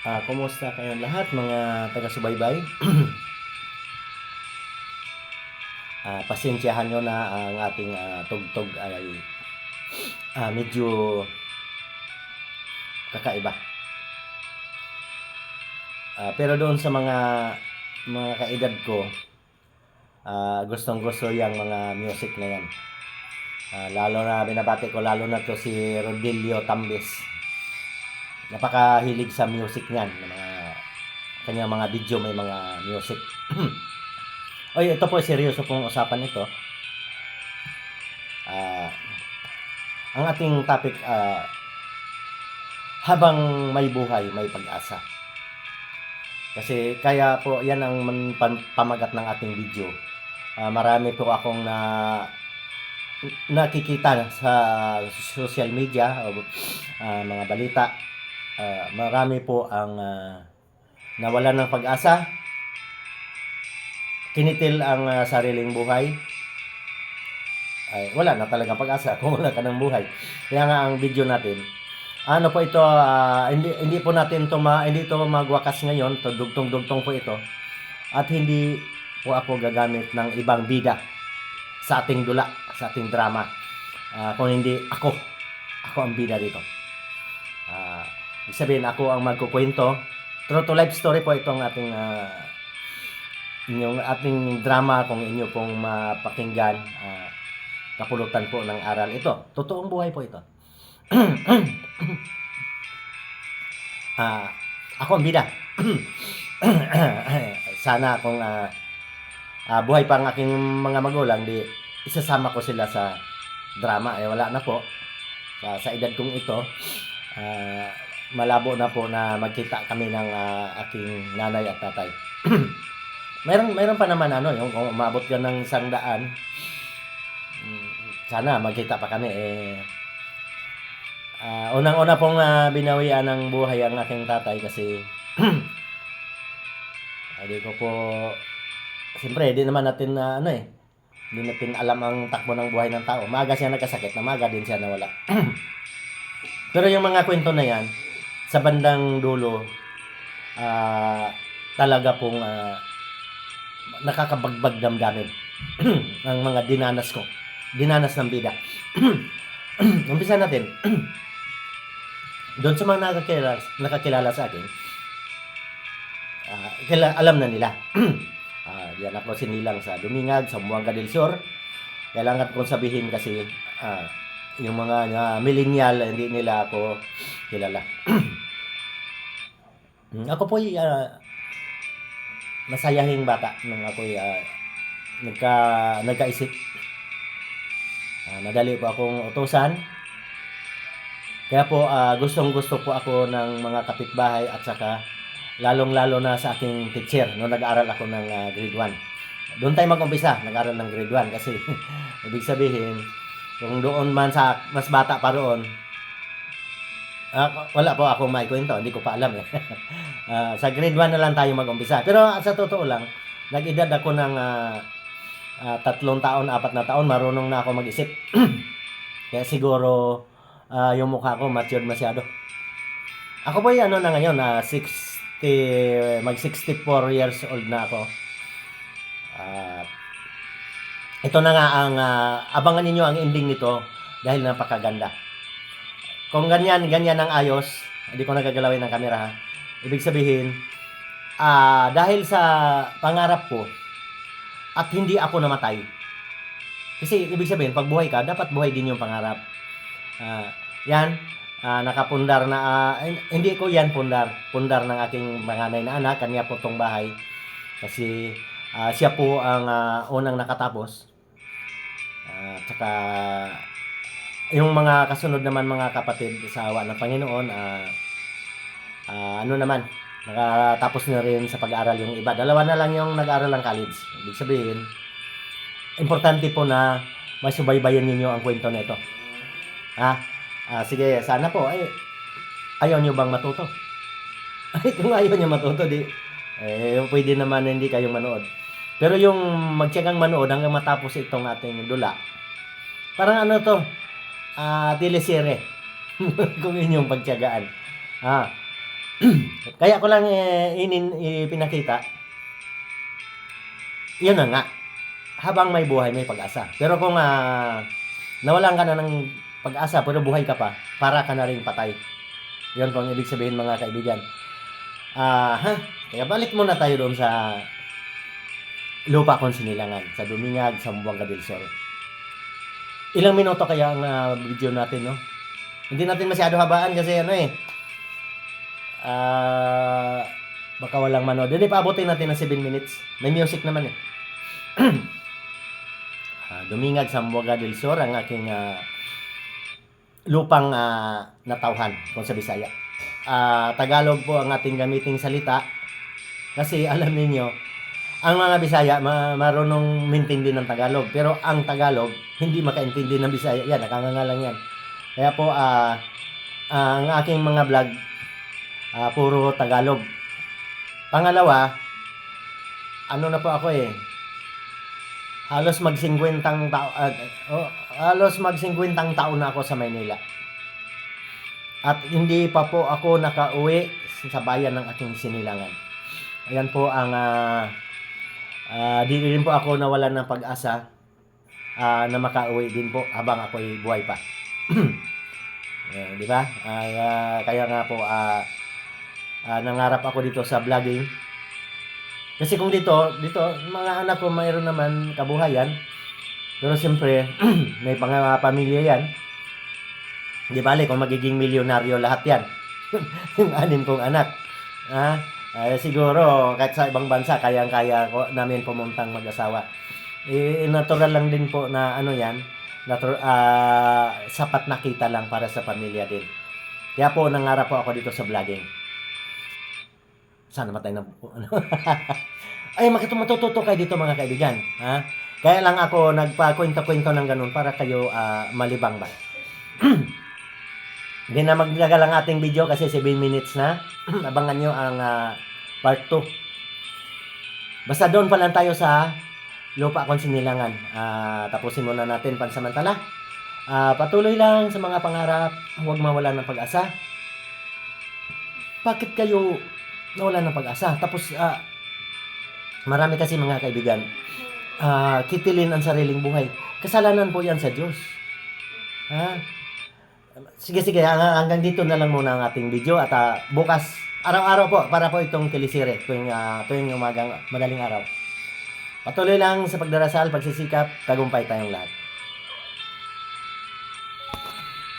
Ah, kumusta kayo lahat mga taga-subaybay? ah, pasensyahan nyo na ang ating ah, tugtog ay ah, medyo kakaiba. Ah, pero doon sa mga mga kaedad ko, ah, gustong gusto yung mga music na yan. Ah, lalo na binabati ko lalo na to si Rodilio Tambes napakahilig sa music niyan ng mga kanyang mga video may mga music Oy, ito po seryoso pong usapan nito. Ah, ang ating topic ah, habang may buhay, may pag-asa. Kasi kaya po yan ang pamagat ng ating video. Ah, marami po akong na nakikita sa social media o ah, mga balita Ah, marami po ang uh, nawalan ng pag-asa, kinitil ang ah, sariling buhay, ay wala na talagang pag-asa kung wala ka ng buhay. Kaya nga ang video natin, ano po ito, ah, hindi, hindi po natin to ma, hindi to magwakas ngayon, to dugtong-dugtong po ito. At hindi po ako gagamit ng ibang bida sa ating dula, sa ating drama. Ah, kung hindi ako, ako ang bida dito. Sabihin, ako ang magkukwento. True to life story po itong ating ah, inyong ating drama kung inyo pong mapakinggan. ah, kapulutan po ng aral ito. Totoong buhay po ito. ah, ako ang bida. Sana kung ah, ah, buhay pa ang aking mga magulang, di isasama ko sila sa drama. Eh, wala na po. Sa, sa edad kong ito, ah, malabo na po na magkita kami ng ah, aking nanay at tatay. meron meron pa naman ano, yung kung umabot ka ng isang daan, mm, sana magkita pa kami eh ah, unang-una pong ah, binawian ng buhay ang aking tatay kasi hindi ko po siyempre hindi naman natin na ano eh hindi natin alam ang takbo ng buhay ng tao. Maaga siya nagkasakit, na maaga din siya nawala. Pero yung mga kwento na yan, sa bandang dulo, ah talaga pong ah, nakakabagbag damdamin ang mga dinanas ko. Dinanas ng bida. Umpisa natin. Doon sa mga nakakilala, nakakilala sa akin, ah, kila, alam na nila. Ah, yan ako sinilang sa Dumingag, sa Buanga del Sur. Kailangan kong sabihin kasi ah, yung mga ah, millennial, hindi nila ako kilala. Mm, ako po uh, masayahing bata nung ako uh, nagka, nagkaisip. Ah, madali po akong utusan. Kaya po ah, gustong gusto po ako ng mga kapitbahay at saka lalong-lalo na sa aking teacher no nag-aaral ako ng ah, grade 1. Doon tayo mag-umpisa, nag-aaral ng grade 1 kasi ibig sabihin kung doon man sa mas bata pa roon ah, wala po ako may kwento, hindi ko pa alam eh. Ah, sa grade 1 na lang tayo mag-umpisa. Pero ah, sa totoo lang, nag-edad ako ng ah, ah, tatlong taon, apat na taon, marunong na ako mag-isip. Kaya siguro ah, yung mukha ko matured masyado. Ako po ano na ngayon, na 60, mag 64 years old na ako. Ah, ito na nga ang ah, abangan ninyo ang ending nito dahil napakaganda. Kung ganyan, ganyan ang ayos, hindi ko nagagalawin ng camera ha. Ibig sabihin, ah dahil sa pangarap ko at hindi ako namatay. Kasi ibig sabihin, pag buhay ka, dapat buhay din yung pangarap. Ah, yan, ah, nakapundar na, ah, hindi ko yan pundar. Pundar ng aking panganay na anak, kanya po tong bahay. Kasi ah, siya po ang ah, unang nakatapos. Ah, tsaka yung mga kasunod naman mga kapatid sa awa ng Panginoon, ah, ah, ano naman, nakatapos na rin sa pag-aaral yung iba. Dalawa na lang yung nag-aaral ng college. Ibig sabihin, importante po na masubaybayan ninyo ang kwento nito. Ha? Ah, sige, sana po, ay, ayaw nyo bang matuto? Ay, kung ayaw nyo matuto, di, eh, pwede naman na hindi kayong manood. Pero yung magtiyagang manood hanggang matapos itong ating dula, parang ano to, ah, teleserye. kung inyong pagtiyagaan. Ah, Kaya ko lang eh, inin, ipinakita. Yun na nga. Habang may buhay, may pag-asa. Pero kung ah, nawalan ka na ng pag-asa pero buhay ka pa, para ka na rin patay. Yun po ang ibig sabihin mga kaibigan. Ah, ha? Kaya balik muna tayo doon sa lupa kong sinilangan, sa Dumingag, sa Buanga del Sur. Ilang minuto kaya ang ah, video natin, no? Hindi natin masyado habaan kasi ano eh. Ah, baka walang manood. Hindi pa abutin natin ng 7 minutes. May music naman eh. Ah, Dumingag sa Buanga del Sur ang aking ah, lupang ah, natauhan kung sa Bisaya. Ah, Tagalog po ang ating gamiting salita kasi alam ninyo ang mga Bisaya ma- marunong mintindi ng Tagalog pero ang Tagalog hindi makaintindi ng Bisaya. Yan nakanganga lang yan. Kaya po ah, ang aking mga vlog ah, puro Tagalog. Pangalawa ano na po ako eh halos mag 50 tao ah, oh, halos mag 50 taon na ako sa Maynila. At hindi pa po ako nakauwi sa bayan ng aking sinilangan. Ayan po ang ah, ah, di rin po ako nawalan ng pag-asa ah, na makauwi din po habang ako'y buhay pa Ayan, di ba Ay, ah, kaya nga po ah, ah, nangarap ako dito sa vlogging kasi kung dito, dito, mga anak ko mayroon naman kabuhayan. Pero siyempre, may pang pamilya yan. Di bale, kung magiging milyonaryo lahat yan. yung anim kong anak. Ah, eh, siguro, kahit sa ibang bansa, kayang-kaya ko, namin pumuntang mag-asawa. Eh, natural lang din po na ano yan, natu- ah, sapat na kita lang para sa pamilya din. Kaya po, nangarap po ako dito sa vlogging. Sana matay na po. Ano? Ay, matututo kayo dito mga kaibigan. Ha? Kaya lang ako nagpakwento-kwento ng ganun para kayo ah, malibang ba. Hindi na maglagal ang ating video kasi 7 minutes na. Abangan nyo ang ah, part 2. Basta doon pa lang tayo sa lupa kung sinilangan. Ah, tapusin muna natin pansamantala. Ah, patuloy lang sa mga pangarap. Huwag mawala ng pag-asa. Bakit kayo nawala ng pag-asa? Tapos, ah, marami kasi mga kaibigan, ah, kitilin ang sariling buhay. Kasalanan po yan sa Diyos. Ha? Sige, sige. hang- Hanggang dito na lang muna ang ating video. At ah, bukas, araw-araw po, para po itong telisire tuwing, ah, tuwing umagang, madaling araw. Patuloy lang sa pagdarasal, pagsisikap, tagumpay tayong lahat.